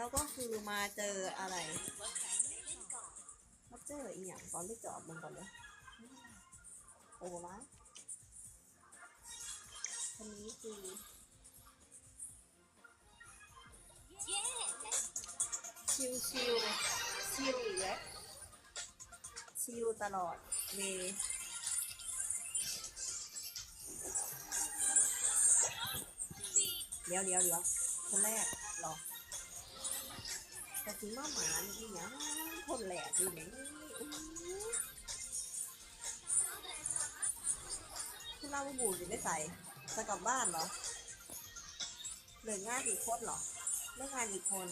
แล้วก็คือมาเจออะไรมาเจออีกอย่างก่อนไปจอดมันก่อนเลยโอ้ละคนนี้คือชิวชิวชิวอีกแล้วชิวตลอดเวเดี๋ยวเดี๋ยวเดี๋ยวคนแรกหรอ แต่ถึงมาหมานี่หยังคนแรกอยู่ไหนอื้คุณเล่าว่าบูอยู่ไม่ใส่จะกลับบ้านเหรอเหลืองานอีกคนเหรอเรื่องงานอีกคน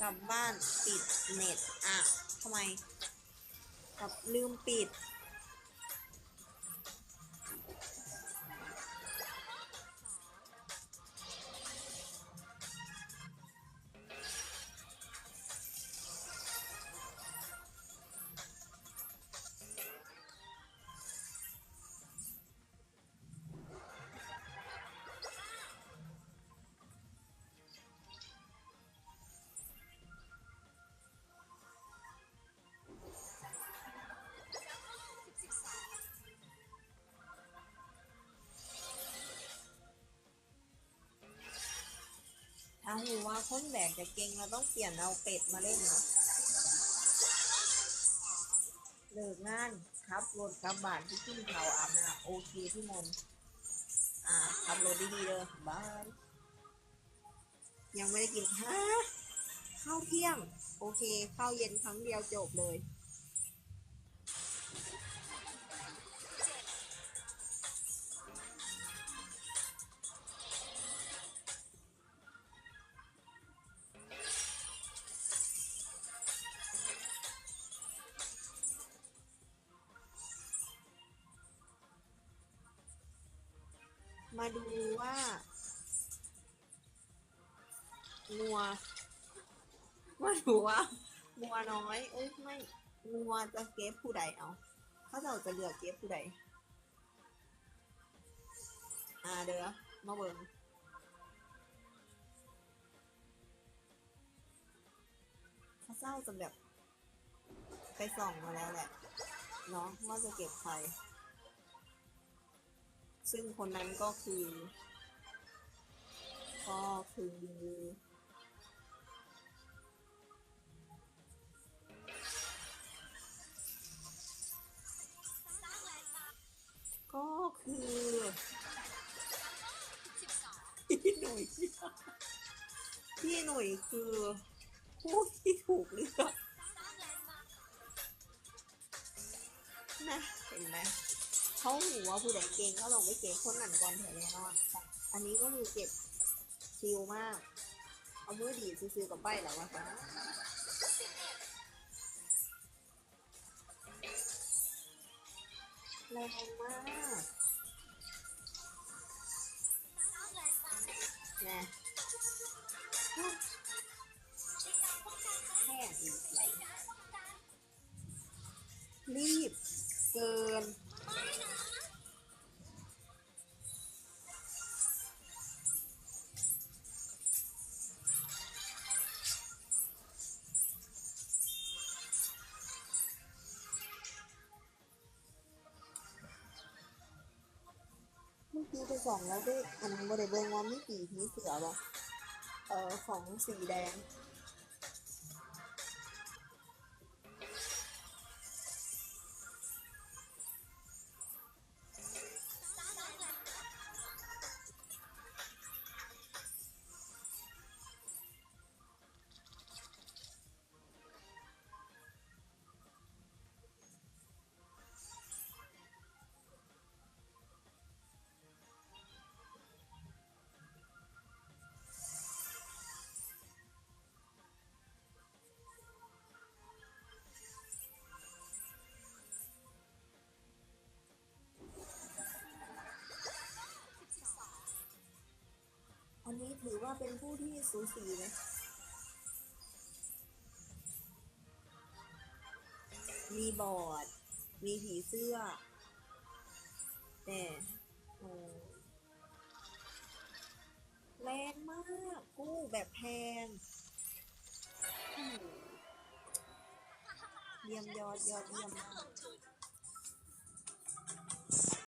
กลับบ้านปิดเน็ตอะทำไมกลับลืมปิด หูว่าคนแบกจะเก่งเราต้องเปลี่ยนเอาเป็ดมาเล่นนะเลิกงานขับรถกลับบ้านที่ขึ้นเขาอาบน้ำโอเคพี่มนอ่าขับรถดีๆเลยบายยังไม่ได้กินฮะข้าวเที่ยง โอเคข้าวเย็นครั้งเดียวจบเลย มาดูว่า งัว มาดูว่างัวน้อย เอ้ยไม่งัวจะเก็บผู้ใดเอาถ้าเราจะเลือกเก็บผู้ใดอ่าเด้อมาเบิ่งเขาเจ้าจะแบบไปส่องมาแล้วแหละเนาะว่าจะเก็บใคร ซึ่งคนนั้นก็คือ ก็คือก็คือพี่หนุ่ยพี่หนุ่ยคือผู้ที่ถูกเลือกนะเห็นไหม เขาหูว่าผู้ใดเก่งก็ลองไปเก็บคนนั้นก่อนเถอะแน่นอนอันนี้ก็คือเก็บชิลมาก เอามือดีซิวๆกับใบแล้ววะคะแรงมากนะแค่รีบเกิน เมื่อกี้ไปส่องแล้วด้วยอันบริเวณว่ามีปีกมีเสือบ่เออของสีแดง ถือว่าเป็นผู้ที่สูสีนะมีบอด มีผีเสื้อ แต่โอ้แรงมาก กู้แบบแพงเยี่ยมยอดยอดเยี่ยมมาก